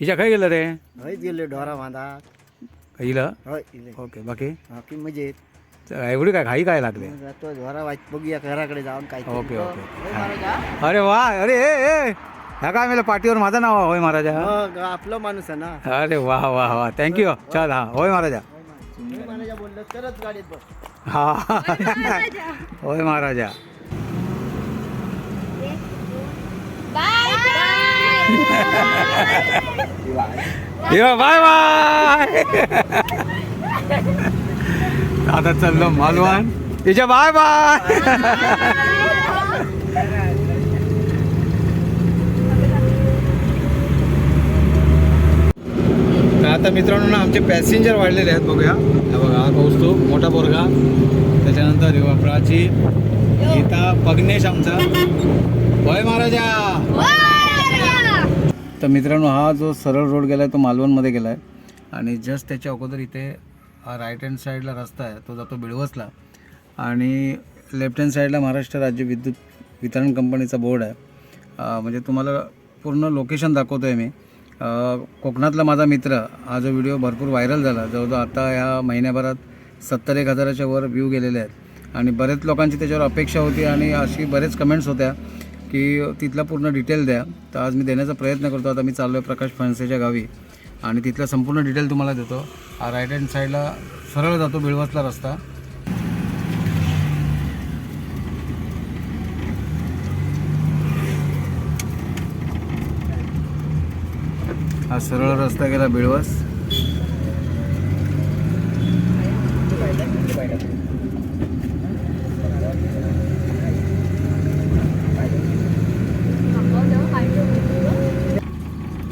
हिच्या काय गेलं रे? हयच गेले ढोरा बांधा. हिला हय इले ओके बाकी? बाकी मजेत. एवढी काय घाई काय लागले? ढोरा वाच बघूया घराकडे जाऊन काय ओके ओके. अरे वा अरे ए ए ह्या काय मला पाठीवर माझं नाव होय महाराजा? मग आपलं माणूस आहे ना. अरे वा वा वा. थँक्यू चल हा होय महाराजा. तुम्ही मला बोललं तरच गाडीत बस. हा. होय महाराजा यो बाय बाय. आता चाललो मालवण. तिच्या बाय बाय. तर आता मित्रांनो ना आमचे पॅसेंजर वाढलेले आहेत बघूया. हा बघा हा कौस्तुभ मोठा पोरगा. त्याच्यानंतर युवा प्राची गीता पग्नेश आमचा. होय महाराजा. तर मित्रांनो हा जो सरळ रोड गेला आहे तो मालवणमध्ये गेला आहे आणि जस्ट त्याच्या अगोदर इथे राईट हँड साईडला रस्ता आहे तो जातो बिळवसला. आणि लेफ्ट हँड साईडला महाराष्ट्र राज्य विद्युत वितरण कंपनीचा बोर्ड आहे. म्हणजे तुम्हाला पूर्ण लोकेशन दाखवतो आहे मी कोकणातला माझा मित्र हा जो व्हिडिओ भरपूर व्हायरल झाला. जवळजवळ आता ह्या महिन्याभरात सत्तर एक हजाराच्या वर व्ह्यू गेलेले आहेत. आणि बरेच लोकांची त्याच्यावर अपेक्षा होती आणि अशी बरेच कमेंट्स होत्या. की तिथला पूर्ण डिटेल द्या. तर आज मी देण्याचा प्रयत्न करतो. आता मी चाललो आहे प्रकाश फणसेच्या गावी. आणि तिथला संपूर्ण डिटेल तुम्हाला देतो. हा राईट हँड साईडला सरळ जातो बिळवसला रस्ता. हा सरळ रस्ता गेला बिळवस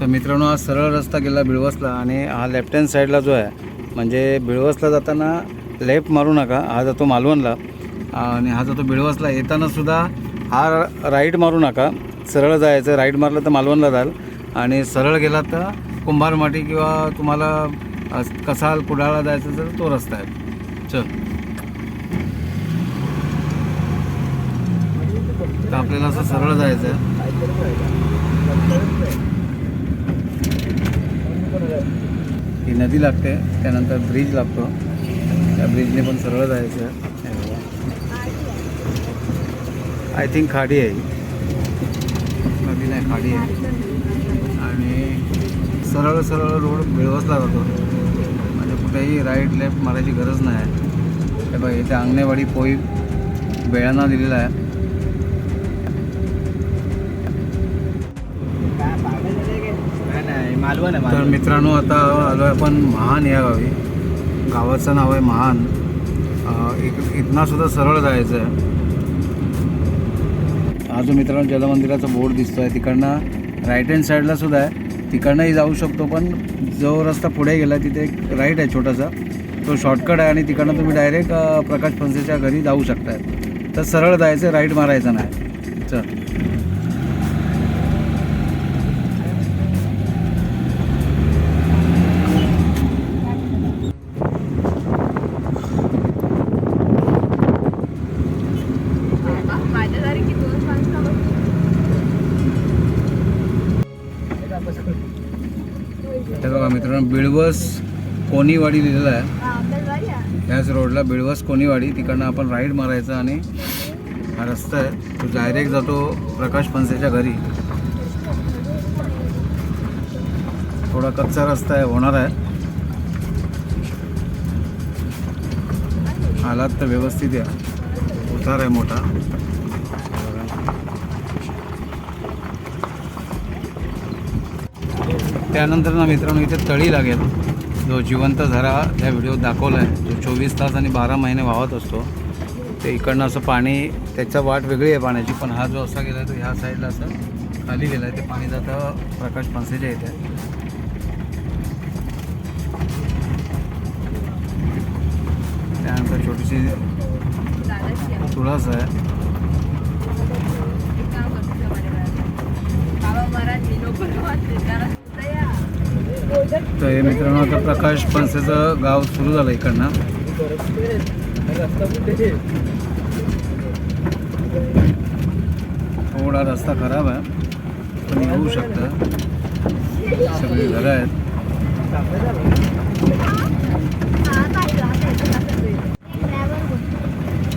तर मित्रांनो हा सरळ रस्ता गेला बिळवसला आणि हा लेफ्ट हँड साईडला जो आहे म्हणजे बिळवसला जाताना लेफ्ट मारू नका हा जातो मालवणला. आणि हा जातो बिळवसला येतानासुद्धा हा राईट मारू नका. सरळ जायचं राईट मारलं तर मालवणला जाल. आणि सरळ गेला तर कुंभारमाटी किंवा तुम्हाला कसाल कुडाळला जायचं तर तो रस्ता आहे. चल. तर आपल्याला असं सरळ जायचं आहे. ही नदी लागते त्यानंतर ब्रिज लागतो. त्या ब्रिजने पण सरळ जायचं. आय थिंक खाडी आहे नदी नाही खाडी आहे. आणि सरळ सरळ रोड मिळवसला जातो म्हणजे कुठेही राईट लेफ्ट मारायची गरज नाही हे बघा इथे अंगणेवाडी पोई बेळांना दिलेला आहे मालवण तर मित्रांनो आता आलो आहे आपण महान या गावी. गावाचं नाव आहे महान. इक इथनं सुद्धा सरळ जायचं आहे हा जो मित्रांनो जलमंदिराचा बोर्ड दिसतो आहे तिकडनं राईट हँड साईडला सुद्धा आहे. तिकडनंही जाऊ शकतो पण जो रस्ता पुढे गेला तिथे एक राईट आहे छोटासा. तो शॉर्टकट आहे आणि तिकडनं तुम्ही डायरेक्ट प्रकाश फणसेच्या घरी जाऊ शकताय. तर सरळ जायचं राईट मारायचं नाही. चल. बिळवस कोणीवाडी लिहिलेलं आहे. ह्याच रोडला बिळवस कोणीवाडी तिकडनं आपण राईड मारायचं आणि हा रस्ता आहे. तो डायरेक्ट जातो प्रकाश फणसेच्या घरी. थोडा कच्चा रस्ता आहे होणार आहे. हालात तर व्यवस्थित आहे. उतार आहे मोठा. त्यानंतर ना मित्रांनो इथे तळी लागेल. जो जिवंत झरा त्या व्हिडिओत दाखवला आहे जो चोवीस तास आणि बारा महिने वाहत असतो. ते इकडनं असं पाणी त्याचा वाट वेगळी आहे पाण्याची पण हा जो असा गेला आहे तो ह्या साईडला असं खाली गेला आहे ते पाणी जातं प्रकाश पंसेच्या इथे. त्यानंतर छोटीशी तुळस आहे. बाबा मराठी लोक तर हे मित्रांनो आता प्रकाश पणसेचं गाव सुरू झालं इकडनं. थोडा रस्ता खराब आहे पण येऊ शकतं. सगळी घरं आहेत.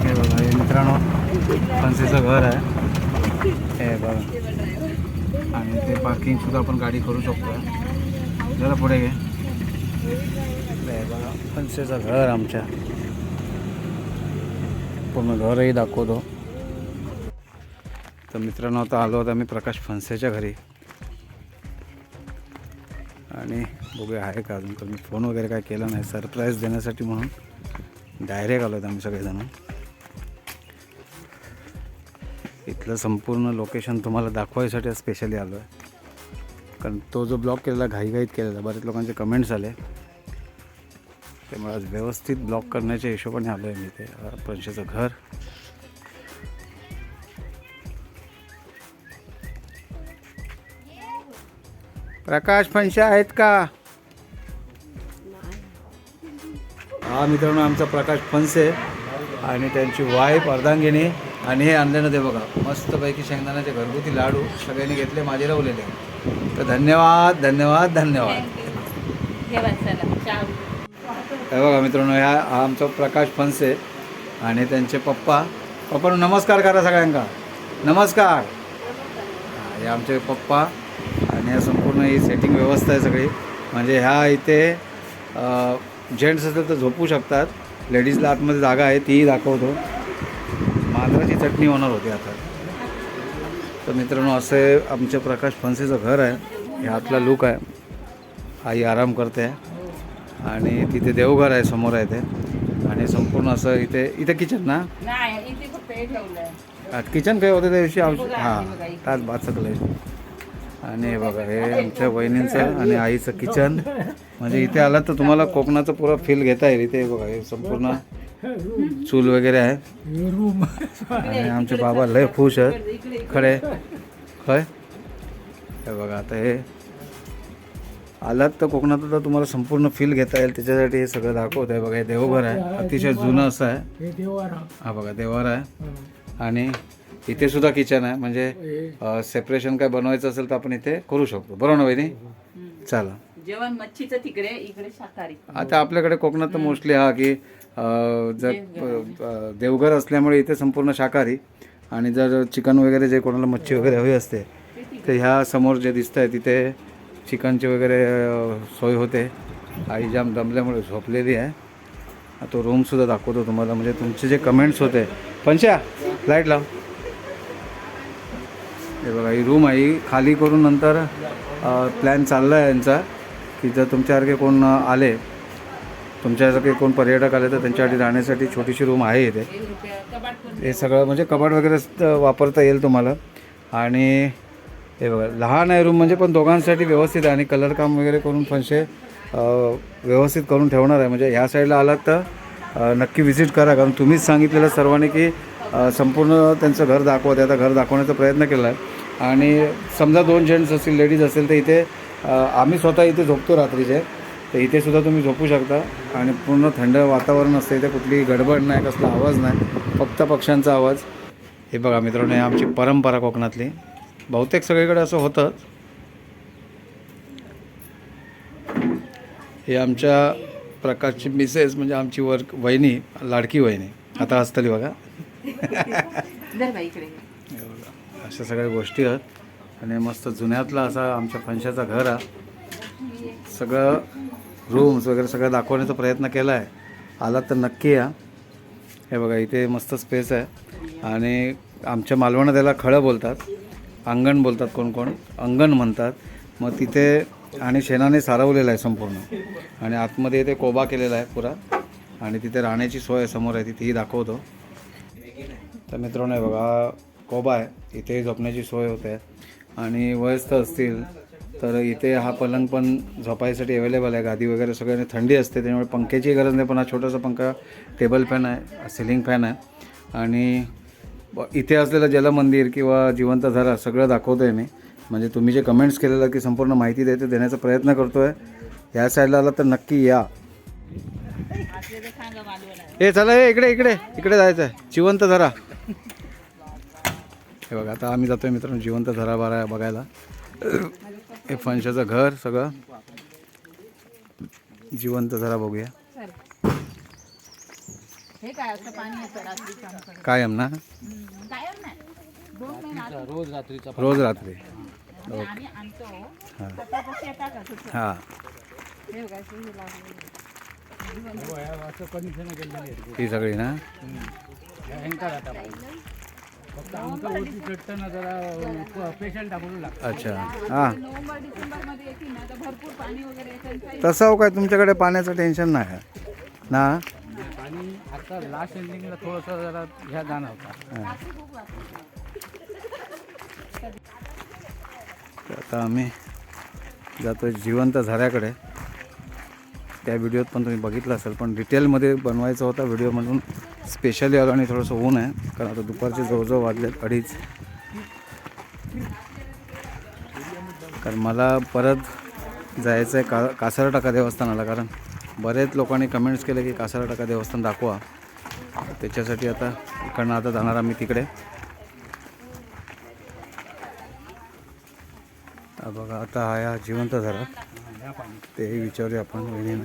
हे बघा हे मित्रांनो पणसेचं घर आहे. हे बघा. आणि ते पार्किंग सुद्धा आपण गाडी करू शकतो जरा पुढे घे. हे बघा फणसेचं घर आमच्या. पूर्ण घरही दाखवतो. तर मित्रांनो आता आलो होता मी प्रकाश फणसेच्या घरी. आणि बघूया आहे का अजून? तर मी फोन वगैरे काय केला नाही सरप्राईज देण्यासाठी म्हणून डायरेक्ट आलो होतो आम्ही सगळेजण. इथलं संपूर्ण लोकेशन तुम्हाला दाखवायसाठी स्पेशली आलो आहे कारण तो जो ब्लॉग केलेला घाईघाईत केलेला बरेच लोकांचे कमेंट्स आले. त्यामुळे आज व्यवस्थित ब्लॉग करण्याच्या हिशोबाने आलो आहे मी ते पंचेचं घर. प्रकाश पंशा आहेत का? हा मित्रांनो आमचा प्रकाश फणसे आणि त्यांची वाईफ अर्धांगिनी आणि हे आणलेलं ते बघा मस्तपैकी शेंगदाण्याचे घरगुती लाडू सगळ्यांनी घेतले माझे लावलेले तर धन्यवाद धन्यवाद धन्यवाद. हे बघा मित्रांनो ह्या हा आमचा प्रकाश फणसे आणि त्यांचे पप्पा. पप्पा नमस्कार करा सगळ्यांका. नमस्कार. हा, आमचे पप्पा आणि या संपूर्ण ही सेटिंग व्यवस्था आहे सगळी. म्हणजे ह्या इथे जेंट्स असेल तर झोपू शकतात. लेडीजला आतमध्ये जागा आहे तीही दाखवतो. चटणी होणार होती आता. तर मित्रांनो असे आमचे प्रकाश फणसेचं घर आहे. हे आतला लुक आहे. आई आराम करते. आणि तिथे देवघर आहे समोर आहे ते. आणि संपूर्ण असं इथे इथे किचन ना? हे किचन काय होतं त्या दिवशी हां तास बाचकलं आणि हे बघा हे आमच्या वहिनींचं आणि आईचं किचन म्हणजे इथे आलात तर तुम्हाला कोकणाचं पुरं फील घेता येईल. इथे बघा हे संपूर्ण चूल वगैरे आहे. आणि आमचे बाबा लय खुश आहेत. खडे. खय? हे बघा आता हे आलात तर कोकणात तर तुम्हाला संपूर्ण फील घेता येईल. त्याच्यासाठी हे सगळं दाखवत आहे. बघा हे देवघर आहे. अतिशय जुनं असं आहे. हा बघा देवार आहे. आणि इथे सुद्धा किचन आहे. म्हणजे सेपरेशन काय बनवायचं असेल तर आपण इथे करू शकतो. बरोबर ना वहिनी? चला. जेवण मच्छीचं तिकडे इकडे शाकाहारी. आता आपल्याकडे कोकणात तर मोस्टली हा की जर देवघर. असल्यामुळे इथे संपूर्ण शाकाहारी. आणि जर चिकन वगैरे जे कोणाला मच्छी वगैरे हवी असते तर ह्या समोर जे दिसत आहे तिथे चिकनची वगैरे सोय होते. आई जाम दमल्यामुळे झोपलेली आहे. तो रूमसुद्धा दाखवतो तुम्हाला. म्हणजे तुमचे जे कमेंट्स होते. पंचा लाइट लाव. हे बघा ही रूम आहे. खाली करून नंतर प्लॅन चालला आहे यांचा की जर तुमच्यासारखे कोण आले तुमच्यासारखे कोण पर्यटक आले तर त्यांच्यासाठी राहण्यासाठी छोटीशी रूम आहे इथे. हे सगळं म्हणजे कपाट वगैरे वापरता येईल तुम्हाला. आणि हे बघा लहान आहे रूम म्हणजे पण दोघांसाठी व्यवस्थित आहे आणि कलर काम वगैरे करून फनशे व्यवस्थित करून ठेवणार आहे. म्हणजे ह्या साईडला आलात तर नक्की व्हिजिट करा. कारण तुम्हीच सांगितलेलं सर्वांनी की संपूर्ण त्यांचं घर दाखवत. आहे आता घर दाखवण्याचा प्रयत्न केला आहे आणि समजा दोन जेंट्स असतील लेडीज असेल तर इथे आम्ही स्वतः इथे झोपतो रात्रीचे. तर इथे सुद्धा तुम्ही झोपू शकता आणि पूर्ण थंड वातावरण असतं. इथे कुठली गडबड नाही कसला आवाज नाही फक्त पक्ष्यांचा आवाज. हे बघा मित्रांनो हे आमची परंपरा कोकणातली. बहुतेक सगळीकडे असं होतं हे आमच्या प्रकाशची मिसेस म्हणजे आमची वर्क वहिनी लाडकी वहिनी. आता असतली बघा अशा सगळ्या गोष्टी आहेत. आणि मस्त जुन्यातला असा आमच्या फणशाचा घर आहे. सगळं रूम्स वगैरे सगळं दाखवण्याचा प्रयत्न केला आहे आलात तर नक्की या. हे बघा इथे मस्त स्पेस आहे. आणि आमच्या मालवणात त्याला खळं बोलतात. अंगण बोलतात कोण कोण. अंगण म्हणतात. मग तिथे आणि शेणाने सारवलेलं आहे संपूर्ण. आणि आतमध्ये इथे कोबा केलेला आहे पुरा. आणि तिथे राहण्याची सोय आहे समोर आहे. तिथेही दाखवतो. तर मित्रांनो बघा कोबा आहे. इथे झोपण्याची सोय होते. आणि वयस्थ असतील तर इथे हा पलंग पण झोपायसाठी अवेलेबल आहे. गादी वगैरे सगळ्यांनी थंडी असते त्यामुळे पंख्याची गरज नाही पण हा छोटासा पंखा टेबल फॅन आहे सिलिंग फॅन आहे. आणि इथे असलेलं जलमंदिर किंवा जिवंत झरा सगळं दाखवतो आहे मी. म्हणजे तुम्ही जे कमेंट्स केलेलं की संपूर्ण माहिती देते देण्याचा प्रयत्न करतो आहे या साईडला आला तर नक्की या. हे चला हे इकडे इकडे इकडे जायचं आहे जिवंत झरा हे बघा आता आम्ही जातोय मित्रांनो जिवंत झरा बारा बघायला. हे फणशाचं घर सगळं. जिवंत जरा बघूया. हे काय असं पाणी येतं रात्रीचं आमच्याकडे कायम ना? रोज रात्रीचा रोज रात्री. आणतो. हां? हां. सगळी ना. फक्त आमचं वरती चढताना जरा पेशंट दाखवू लागतं अच्छा. हां. नोव्हेंबर डिसेंबरमध्ये येतील ना तर भरपूर पाणी वगैरे येतं काही तसं हो काय तुमच्याकडे पाण्याचं टेन्शन नाही आहे. ना? आणि आता लास्ट एंडिंगला थोडंसं जरा ह्या जाणवता. खूप. तर आता आम्ही जातोय जिवंत झऱ्याकडे. त्या व्हिडिओत पण तुम्ही बघितलं असेल पण डिटेलमध्ये बनवायचा होता व्हिडिओ म्हणून. स्पेशली आलो आणि थोडंसं ऊन आहे कारण आता दुपारचे जवळजवळ वाजलेत अडीच. कारण मला परत जायचं आहे का कासारटाका देवस्थानाला कारण बरेच लोकांनी कमेंट्स केले की कासारटाका देवस्थान दाखवा. त्याच्यासाठी आता इकडनं आता जाणार आम्ही तिकडे. बघा आता हा या जिवंत झाला तेही विचारूया आपण वहिनीनं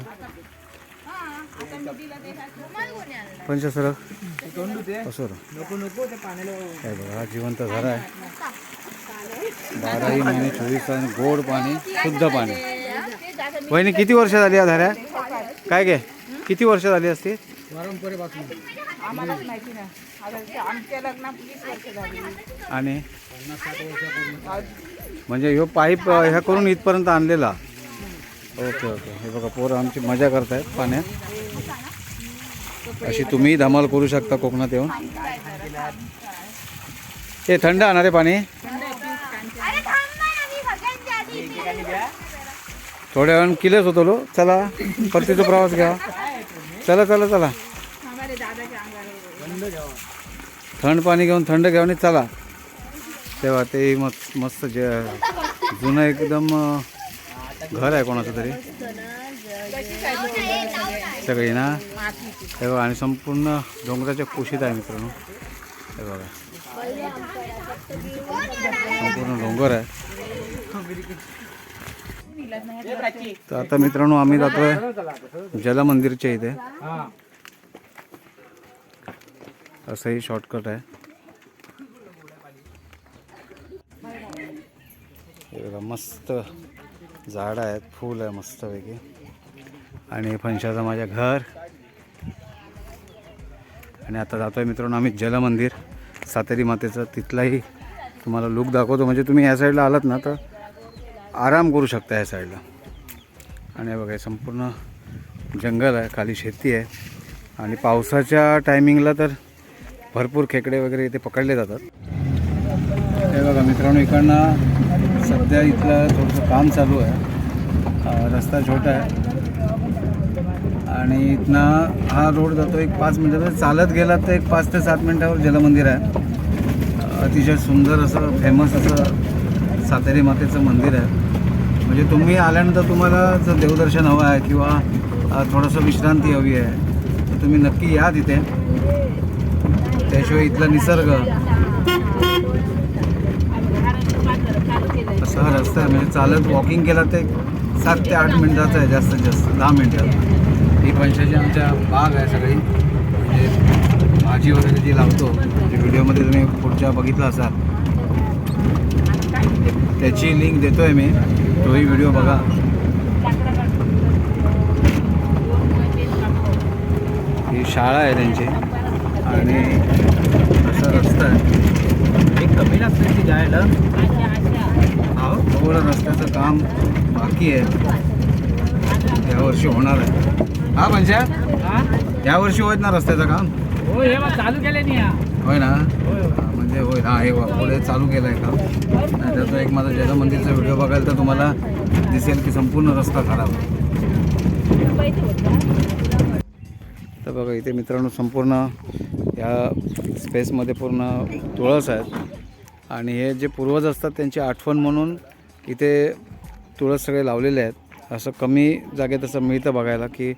पंच सर असं नको नको ते पाण्याला काय बघा हा जिवंत झाला आहे. बाराही महिने चोवीस तास गोड पाणी शुद्ध पाणी. वहिनी किती वर्ष झाली या धाऱ्या काय घे किती वर्ष झाली. असती आणि? म्हणजे ह्यो पाईप ह्या करून इथपर्यंत आणलेला. Okay okay. हे बघा पोरं आमची मजा करतायत पाण्यात. अशी तुम्ही धमाल करू शकता कोकणात येऊन. हे थंड आणणारे पाणी. थोड्या वेळानं किलेच होतो लो. चला परतीचा प्रवास घ्या. चला चला चला. थंड पाणी घेऊन थंड घेऊन चला. तेव्हा ते मस्त मस्त जे जुनं एकदम घर आहे कोणाचं तरी. सगळी ना. हे बघा आणि संपूर्ण डोंगराच्या कुशीत आहे मित्रांनो. हे बघा. संपूर्ण डोंगर आहे. तर आता मित्रांनो आम्ही जातोय जलमंदिरच्या इथे. हां असंही शॉर्टकट आहे. बघा मस्त झाडं आहेत फूल आहे मस्तपैकी. आणि फणशाचं माझ्या घर. आणि आता जातो आहे मित्रांनो आम्ही जलमंदिर. सातेरी मातेचं तिथलाही तुम्हाला लुक दाखवतो. म्हणजे तुम्ही या साईडला आलात ना तर आराम करू शकता या साईडला आणि बघा संपूर्ण जंगल आहे खाली शेती आहे. आणि पावसाच्या टायमिंगला तर भरपूर खेकडे वगैरे इथे पकडले जातात. हे बघा मित्रांनो इकडनं सध्या इथलं थोडंसं काम चालू आहे. रस्ता छोटा आहे. आणि इथनं हा रोड जातो एक पाच मिनटं. चालत गेला तर एक पाच ते सात मिनटावर जलमंदिर आहे. अतिशय सुंदर असं फेमस असं सातेरी मातेचं मंदिर आहे. म्हणजे तुम्ही आल्यानंतर तुम्हाला जर देवदर्शन हवं आहे किंवा थोडंसं विश्रांती हवी आहे तर तुम्ही नक्की या तिथे. त्याशिवाय इथला निसर्ग. असा रस्ता आहे. म्हणजे चालत वॉकिंग केला ते सात ते आठ मिनिटाचा आहे जास्तीत जास्त दहा मिनिटात ही पंचायची आमच्या बाग आहे सगळी. म्हणजे भाजी वगैरे जी लावतो जे व्हिडिओमध्ये तुम्ही पुढच्या बघितला असाल. त्याची लिंक देतोय मी. तोही व्हिडिओ बघा. ही शाळा आहे त्यांची. आणि असा रस्ता आहे. एक कमी लागतं की जायला थोडं रस्त्याचं काम बाकी आहे. यावर्षी होणार आहे. हा पंचा हा? यावर्षी होत ना रस्त्याचं काम? हो हे मग चालू केले नाही होय ना? हा, म्हणजे होय हा हे वा, पुढे चालू केलं आहे काम त्याचा एक माझा जलमंदिरचा व्हिडिओ बघाल तर तुम्हाला दिसेल की संपूर्ण रस्ता खराब आहे. तर बघा इथे मित्रांनो संपूर्ण या स्पेसमध्ये पूर्ण तुळस आहेत. आणि हे जे पूर्वज असतात त्यांची आठवण म्हणून इथे तुळस सगळे लावलेले आहेत. असं कमी जागेत असं मिळतं बघायला की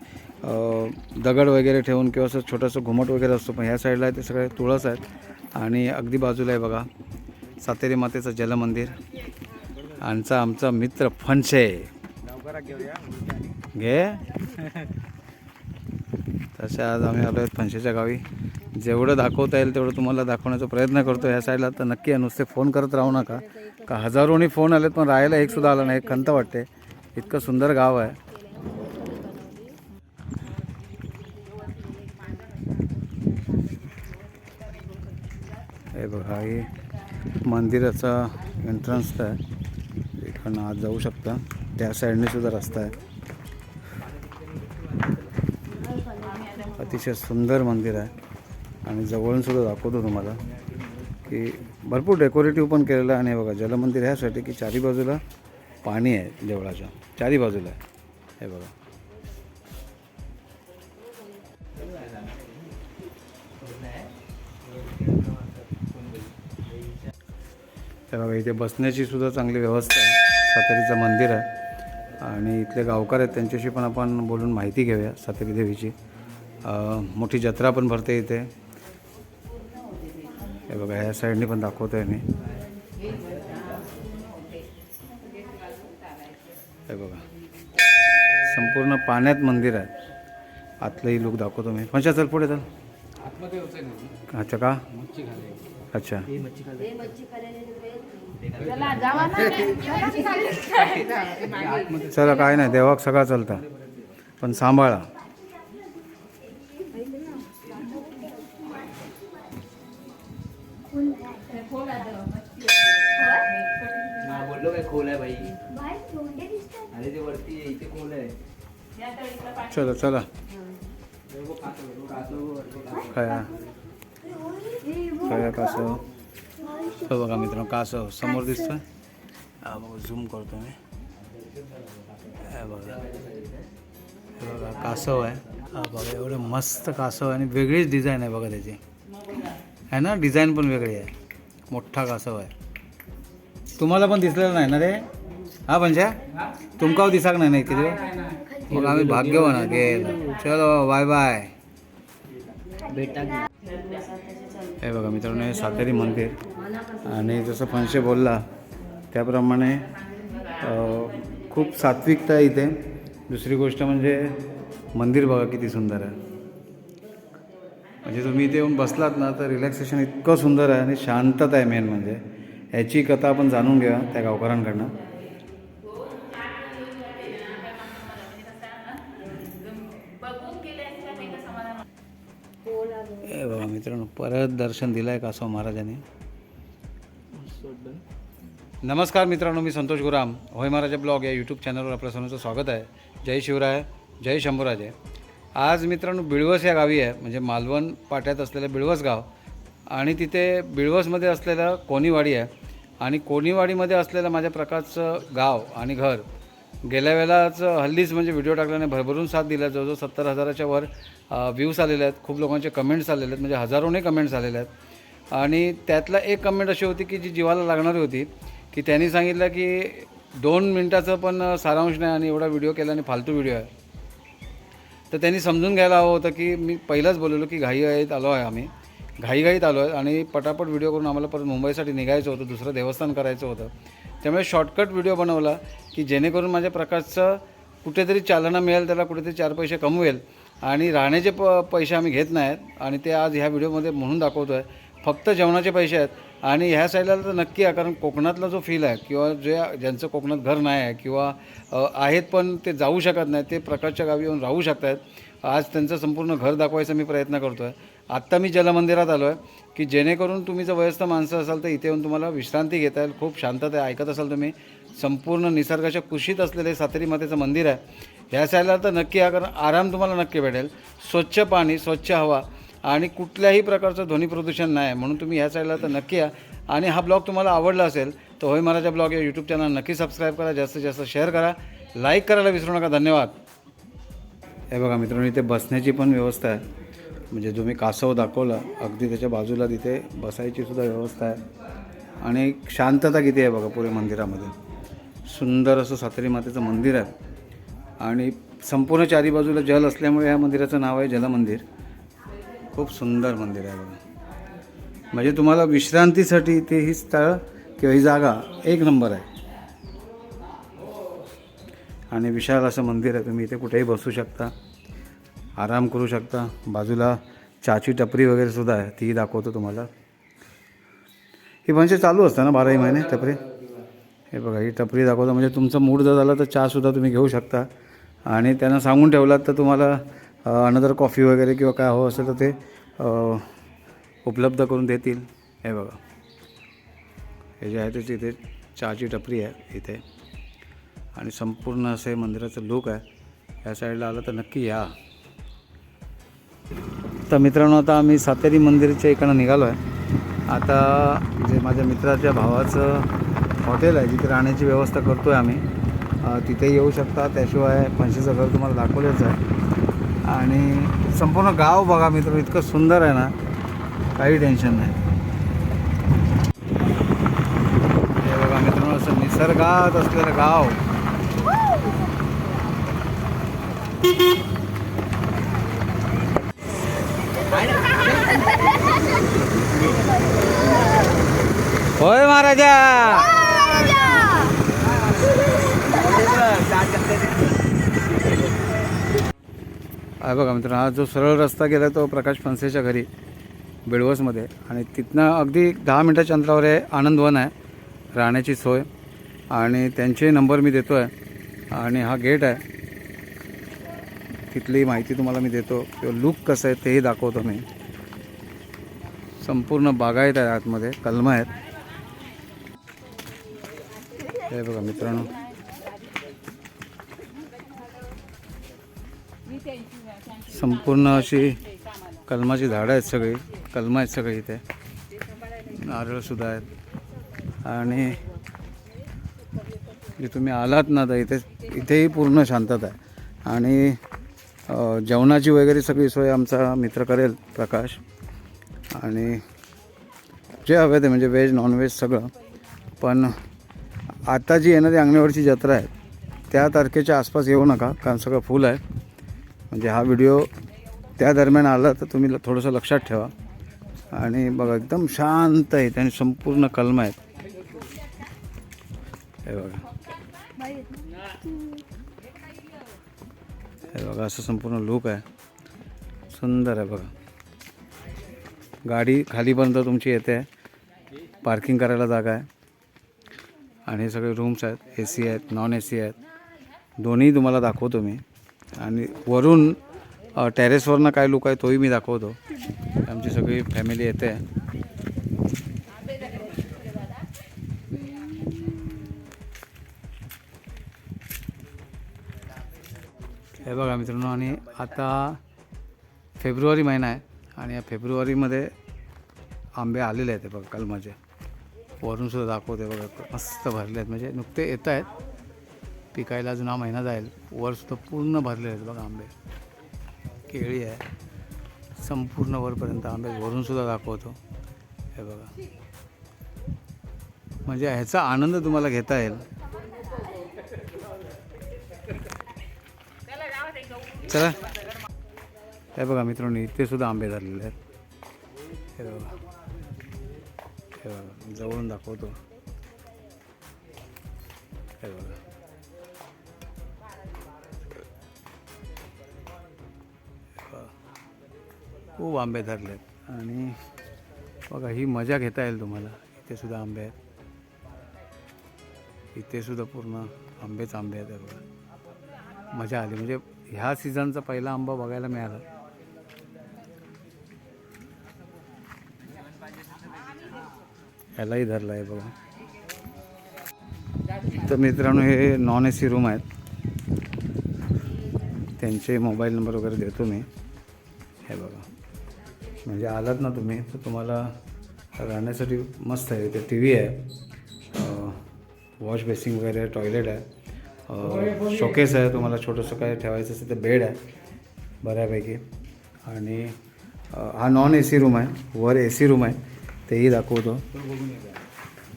दगड वगैरे ठेवून किंवा असं छोटंसं घुमट वगैरे असतो पण ह्या साईडला ते सगळे तुळस आहेत. आणि अगदी बाजूला आहे बघा सातेरी मातेचं जलमंदिर आमचा आमचा मित्र फणसे घे. तसे आज आम्ही आलो आहेत फणशेच्या गावी. जेवढं दाखवता येईल तेवढं तुम्हाला दाखवण्याचा प्रयत्न करतो ह्या साईडला. तर नक्की नुसते फोन करत राहू नका. का हजारोनी फोन आलेत पण राहायला एकसुद्धा आला नाही खंत वाटते. इतकं सुंदर गाव आहे. हे बघा हे मंदिराचा एंट्रन्स आहे. इकडनं आत जाऊ शकता. त्या साईडने सुद्धा रस्ता आहे. अतिशय सुंदर मंदिर आहे. आणि जवळून सुद्धा दाखवतो तुम्हाला की भरपूर डेकोरेटिव्ह पण केलेलं आहे. आणि हे बघा जलमंदिर ह्यासाठी की चारी बाजूला पाणी आहे देवळाच्या. चारी बाजूला आहे. हे बघा. हे बघा इथे बसण्याची सुद्धा चांगली व्यवस्था आहे. सातेरीचं मंदिर आहे. आणि इथले गावकर आहेत त्यांच्याशी पण आपण बोलून माहिती घेऊया सातेरी देवीची. अं, मोठी जत्रा पण भरते इथे. हे बघा ह्या साईडने पण दाखवतो आहे मी. हे बघा संपूर्ण पाण्यात मंदिर आहे. आतलंही लुक दाखवतो मी. पंचा चल पुढे चल. अच्छा का? मच्छी खाली अच्छा. चला जावा ना चला काय नाही देवाक सगळा चालता. पण सांभाळा. चला चला. काय काय कासव हो बघा मित्रांनो कासव समोर दिसतोय? हा बघा झूम करतो मी. हे बघा. हे बघा कासव आहे. हा बघा एवढं मस्त कासव आहे आणि वेगळीच डिझाईन आहे बघा त्याची. आहे ना? डिझाईन पण वेगळी आहे. मोठा कासव आहे. तुम्हाला पण दिसलेलं नाही ना रे? हा पंचा तुमका दिसाक नाही नाही किती? मग आम्ही भाग्यवान आहे गेलो चलो बाय बाय भेटा हे बघा मित्रांनो हे सातेरी मंदिर. आणि जसं फणशे बोलला त्याप्रमाणे खूप सात्विकता आहे इथे. दुसरी गोष्ट म्हणजे मंदिर बघा किती सुंदर आहे. म्हणजे तुम्ही इथे येऊन बसलात ना तर रिलॅक्सेशन इतकं सुंदर आहे आणि शांतता आहे मेन म्हणजे. याची कथा आपण जाणून घ्या त्या गावकऱ्यांकडनं. हे बाबा मित्रांनो परत दर्शन दिलं आहे कासव महाराजांनी? नमस्कार मित्रांनो मी संतोष गुराम. होय महाराजा ब्लॉग या यूट्यूब चॅनलवर आपल्या सर्वांचं स्वागत आहे. जय शिवराय जय शंभूराजे. आज मित्रांनो बिळवस या गावी आहे. म्हणजे मालवण पाट्यात असलेलं बिळवस गाव. आणि तिथे बिळवसमध्ये असलेलं कोणीवाडी आहे. आणि कोणीवाडीमध्ये असलेलं माझ्या प्रकारचं गाव आणि घर गेल्या वेळेलाच हल्लीच म्हणजे व्हिडिओ टाकल्याने भरभरून साथ दिला जवळजवळ सत्तर हजाराच्या वर व्ह्यूज आलेले आहेत. खूप लोकांचे कमेंट्स आलेले आहेत. म्हणजे हजारोने कमेंट्स आलेले आहेत. आणि त्यातला एक कमेंट अशी होती की जी जीवाला लागणारी होती की त्यांनी सांगितलं की दोन मिनटाचं पण सारांश नाही आणि एवढा व्हिडिओ केला आणि फालतू व्हिडिओ आहे. तर त्यांनी समजून घ्यायला हवं होतं की मी पहिलाच बोललेलो की घाईघाईत आलो आहे आम्ही. घाईघाईत आलो आहे आणि पटापट व्हिडिओ करून आम्हाला परत मुंबईसाठी निघायचं होतं दुसरं देवस्थान करायचं होतं. त्यामुळे शॉर्टकट व्हिडिओ बनवला की जेणेकरून माझ्या प्रकाशचं कुठेतरी चालना मिळेल त्याला कुठेतरी चार पैसे कमवेल. आणि राहण्याचे प पैसे आम्ही घेत नाहीत आणि ते आज ह्या व्हिडिओमध्ये म्हणून दाखवतो आहे फक्त जेवणाचे पैसे आहेत. आणि ह्या साईडला तर नक्की आहे कारण कोकणातला जो फील आहे किंवा जे ज्यांचं कोकणात घर नाही आहे किंवा आहेत पण ते जाऊ शकत नाही ते प्रकाशच्या गावी येऊन राहू शकत आहेत आज त्यांचं संपूर्ण घर दाखवायचा मी प्रयत्न करतो आहे आत्ता मी जलमंदिरात आलो आहे की जेणेकरून तुम्ही जर वयस्थ माणसं असाल तर इथे येऊन तुम्हाला विश्रांती घेता येईल. खूप शांतता आहे ऐकत असाल तुम्ही. संपूर्ण निसर्गाच्या कुशीत असलेले सातेरी मातेचं मंदिर आहे. ह्या साईडला तर नक्की या कारण आराम तुम्हाला नक्की भेटेल. स्वच्छ पाणी स्वच्छ हवा आणि कुठल्याही प्रकारचं ध्वनी प्रदूषण नाही. म्हणून तुम्ही ह्या साईडला तर नक्की या. आणि हा ब्लॉग तुम्हाला आवडला असेल तर होय महाराजा ब्लॉग या यूट्यूब चॅनल नक्की सबस्क्राईब करा. जास्तीत जास्त शेअर करा. लाईक करायला विसरू नका. धन्यवाद. हे बघा मित्रांनो इथे बसण्याची पण व्यवस्था आहे. म्हणजे जो मी कासव दाखवला अगदी त्याच्या बाजूला तिथे बसायची सुद्धा व्यवस्था आहे. आणि शांतता किती आहे बघा पुरे मंदिरामध्ये. सुंदर असं सातेरी मातेचं मंदिर आहे. आणि संपूर्ण चारी बाजूला जल असल्यामुळे या मंदिराचं नाव आहे जलमंदिर. खूप सुंदर मंदिर आहे बघा. म्हणजे तुम्हाला विश्रांतीसाठी ते ही स्थळ किंवा ही जागा एक नंबर आहे. आणि विशाल असं मंदिर आहे तुम्ही इथे कुठेही बसू शकता आराम करू शकता. बाजूला चहाची टपरी वगैरे सुद्धा आहे तीही दाखवतो तुम्हाला. ही म्हणजे चालू असतं ना बाराही महिने टपरी? हे बघा ही टपरी दाखवतो. म्हणजे तुमचा मूड जर झाला तर चहासुद्धा तुम्ही घेऊ शकता. आणि त्यांना सांगून ठेवलात तर तुम्हाला अनदर कॉफी वगैरे किंवा काय हवं असेल तर ते उपलब्ध करून देतील. हे बघा. हे जे आहे ते तिथे चहाची टपरी आहे इथे. आणि संपूर्ण असे मंदिराचं लुक आहे. या साईडला आलं तर नक्की या. तर मित्रांनो आता आम्ही सातेरी मंदिरच्या इकडं निघालो आहे आता जे माझ्या मित्राच्या भावाचं हॉटेल आहे जिथे राहण्याची व्यवस्था करतो आहे आम्ही तिथे येऊ शकता. त्याशिवाय फणशीचं घर तुम्हाला दाखवलंच आहे. आणि संपूर्ण गाव बघा मित्र इतकं सुंदर आहे ना. काही टेन्शन नाही. हे बघा मित्रांनो असं निसर्गात असलेलं गाव. होय महाराजा! आहे बघा मित्रांनो हा जो सरळ रस्ता गेला तो प्रकाश फणसेच्या घरी बेळवसमध्ये. आणि तिथनं अगदी दहा मिनटाच्या अंतरावर आहे आनंदवन आहे राहण्याची सोय. आणि त्यांचे नंबर मी देतो आहे आणि हा गेट आहे. तिथली माहिती तुम्हाला मी देतो. किंवा लुक कसं आहे तेही दाखवतो मी. संपूर्ण बागायत आहे आतमध्ये कलमं आहेत. हे बघा मित्रांनो. संपूर्ण अशी कलमाची झाडं आहेत सगळी. कलमं आहेत सगळी इथे. नारळसुद्धा आहेत. आणि जे तुम्ही आलात ना तर इथे इथेही पूर्ण शांतता आहे. आणि जेवणाची वगैरे सगळी सोय आमचा मित्र करेल प्रकाश. आणि जे हवे ते म्हणजे व्हेज नॉनव्हेज सगळं. पण आता जी येणारी अंगणेवाडीची जत्रा आहे त्या तारखेच्या आसपास येऊ नका कारण सगळं फुल आहे. म्हणजे हा व्हिडिओ त्या दरम्यान आला तर तुम्ही ल- थोडंसं लक्षात ठेवा. आणि बघा एकदम शांत आहे. आणि संपूर्ण कलम आहेत. हे बघा. हे बघा असं संपूर्ण लुक आहे. सुंदर आहे बघा. गाडी खालीपर्यंत तुमची येते. आहे पार्किंग करायला जागा आहे. आणि हे सगळे रूम्स आहेत. ए सी आहेत नॉन ए सी आहेत. दोन्ही तुम्हाला दाखवतो मी. आणि वरून टेरेसवरनं काय लुक आहे तोही मी दाखवतो. आमची सगळी फॅमिली येते. हे बघा मित्रांनो आणि आता फेब्रुवारी महिना आहे आणि या फेब्रुवारीमध्ये आंबे आलेले आहेत बघा कलमाचे. वरून सुद्धा दाखवते बघा मस्त भरले आहेत म्हणजे नुकते येत आहेत. पिकायला अजून हा महिना जाईल. वरसुद्धा पूर्ण भरलेले आहेत बघा आंबे. केळी आहे. संपूर्ण वरपर्यंत आंबे भरूनसुद्धा दाखवतो. हे बघा. म्हणजे ह्याचा आनंद तुम्हाला घेता येईल. चला. हे बघा मित्रांनो इथे सुद्धा आंबे झालेले आहेत. हे बघा. हे बघा. जवळून दाखवतो. हे बघा. खूप आंबे धरले आहेत आणि बघा ही मजा घेता येईल तुम्हाला. इथे सुद्धा आंबे आहेत. इथे सुद्धा पूर्ण आंबेच आंबे आहेत बघा. मजा आली. म्हणजे ह्या सीझनचा पहिला आंबा बघायला मिळाला. ह्यालाही धरला आहे बघा. तर मित्रांनो हे नॉन ए सी रूम आहेत. त्यांचे मोबाईल नंबर वगैरे देतो मी. हे बघा. म्हणजे आलात ना तुम्ही तर तुम्हाला राहण्यासाठी मस्त आहे. इथे टी व्ही आहे वॉश बेसिंग वगैरे आहे टॉयलेट आहे. शोकेस आहे. तुम्हाला छोटंसं काय ठेवायचं असेल तर बेड आहे बऱ्यापैकी. आणि हा नॉन ए सी रूम आहे. वर ए सी रूम आहे. तेही दाखवतो.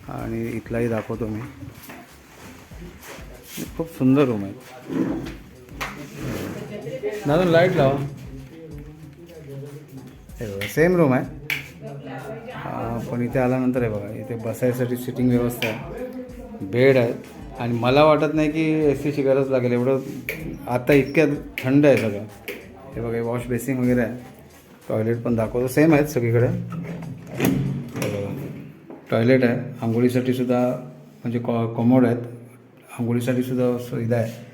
आणि इथलाही दाखवतो मी. खूप सुंदर रूम आहे. दादा लाइट लावा. हे बघा सेम रूम आहे. पण इथे आल्यानंतर आहे बघा इथे बसायसाठी सिटिंग व्यवस्था आहे. बेड आहे आणि मला वाटत नाही की ए सीची गरज लागेल. एवढं आता इतक्या थंड आहे सगळं. हे बघा वॉश बेसिंग वगैरे आहे. टॉयलेट पण दाखवतो. सेम आहेत सगळीकडे. टॉयलेट आहे. आंघोळीसाठी सुद्धा म्हणजे कॉ कॉमोड आहेत. आंघोळीसाठी सुद्धा सुविधा आहे.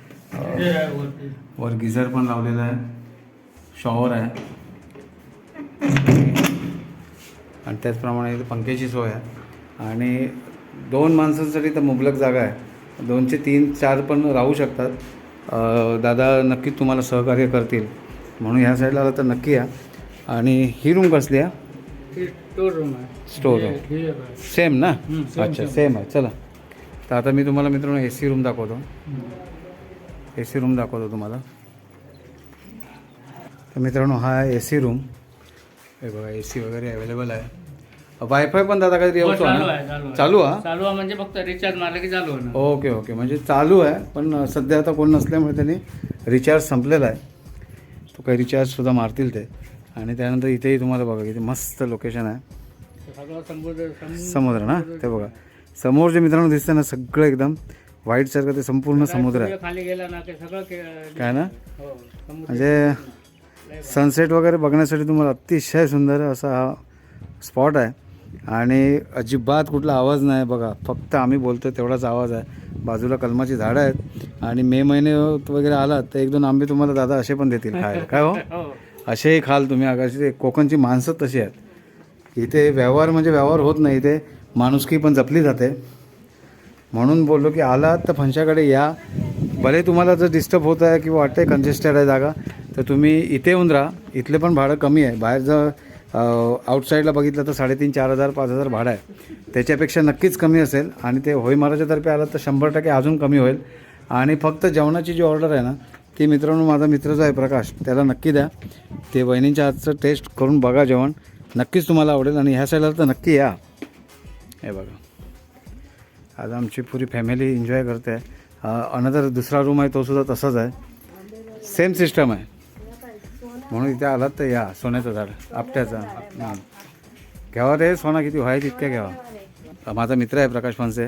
वर गिझर पण लावलेला आहे. शॉवर आहे. आणि त्याचप्रमाणे इथे पंख्याची सोय आहे. आणि दोन माणसांसाठी तर मुबलक जागा आहे. दोनचे तीन चार पण राहू शकतात. दादा नक्कीच तुम्हाला सहकार्य करतील. म्हणून ह्या साईडला आलं तर नक्की या. आणि ही रूम कसली आहे? स्टोर रूम आहे. Store room. सेम ना? अच्छा. सेम आहे. चला. तर आता मी तुम्हाला मित्रांनो ए सी रूम दाखवतो. ए सी रूम दाखवतो तुम्हाला. तर मित्रांनो हा ए सी रूम हे बघा ए सी वगैरे अवेलेबल आहे. वायफाय पण दादा काहीतरी हो, येतो चालू ना आहे चालू आहे. चालू हा? चालू आहे म्हणजे फक्त रिचार्ज मारलं की चालू होणार. Okay okay. म्हणजे चालू आहे पण सध्या आता कोण नसल्यामुळे त्यांनी रिचार्ज संपलेला आहे. तो काही रिचार्जसुद्धा मारतील ते. आणि त्यानंतर इथेही तुम्हाला बघा इथे मस्त लोकेशन आहे. सगळं समुद्र समुद्र. समुद्र ना? ते बघा. समोर जे मित्रांनो दिसतं ना सगळं एकदम व्हाईट सारखं ते संपूर्ण समुद्र आहे. खाली गेला ना की सगळं के- काय ना? हो समुद्र. म्हणजे सनसेट वगैरे बघण्यासाठी तुम्हाला अतिशय सुंदर असा हा स्पॉट आहे. आणि अजिबात कुठला आवाज नाही. बघा फक्त आम्ही बोलतो तेवढाच आवाज आहे. बाजूला कलमाची झाडं आहेत. आणि मे महिने वगैरे आलात तर एक दोन आंबे तुम्हाला दादा असे पण देतील खायला. काय हो? हो. असेही खाल तुम्ही. आकाशी कोकणची माणसं तशी आहेत. इथे व्यवहार म्हणजे व्यवहार होत नाही. इथे माणुसकी पण जपली जाते. म्हणून बोललो की आलात तर फणशाकडे या. भले तुम्हाला जर डिस्टर्ब होत आहे किंवा वाटतं कंजेस्टेड आहे जागा तर तुम्ही इथे येऊन राहा. इथले पण भाडं कमी आहे. बाहेर जर आउटसाईडला बघितलं तर साडेतीन चार हजार पाच हजार भाडं आहे. त्याच्यापेक्षा नक्कीच कमी असेल आणि ते होई महाराजातर्फे आलं तर शंभर टक्के अजून कमी होईल. आणि फक्त जेवणाची जी ऑर्डर आहे ना ती मित्रांनो माझा मित्र जो आहे प्रकाश त्याला नक्की द्या. ते वहिनींच्या हातचं टेस्ट करून बघा जेवण. नक्कीच तुम्हाला आवडेल आणि ह्या साईडला तर नक्की या. हे बघा. आज आमची पुरी फॅमिली एन्जॉय करते. अनदर दुसरा रूम आहे तो सुद्धा तसाच आहे. सेम सिस्टम आहे. म्हणून इथे आलात तर या सोन्याचं झाड आपट्याचं. हां. घ्यावा रे सोना किती व्हाय तितक्या घ्यावा. माझा मित्र आहे प्रकाश फणसे.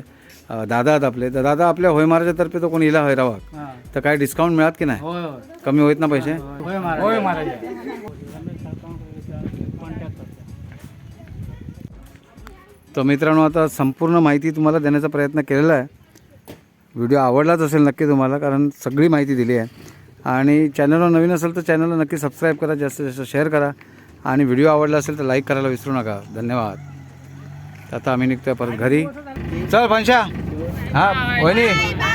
दादा आहेत आपले. तर दादा आपल्या होय महाराजातर्फे तो कोणी इला होय रावा. तर काय डिस्काउंट मिळत की नाही? कमी होईत ना पैसे? होय महाराज तर मित्रांनो आता संपूर्ण माहिती तुम्हाला देण्याचा प्रयत्न केलेला आहे. व्हिडिओ आवडलाच असेल नक्की तुम्हाला कारण सगळी माहिती दिली आहे. आणि चॅनलवर नवीन असेल तर चॅनलला नक्की सबस्क्राईब करा जास्तीत जास्त शेअर करा. आणि व्हिडिओ आवडला असेल तर लाईक करायला विसरू नका. धन्यवाद. आता आम्ही निघतोय परत घरी. चल फंशा हा वहिनी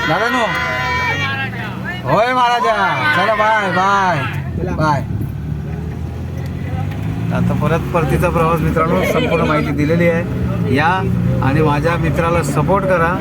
दादा नो होय महाराजा. चला बाय बाय बाय आता परत परतीचा प्रवास मित्रांनो संपूर्ण माहिती दिलेली आहे. या आणि माझ्या मित्राला सपोर्ट करा.